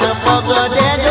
હાથ પગ દેજો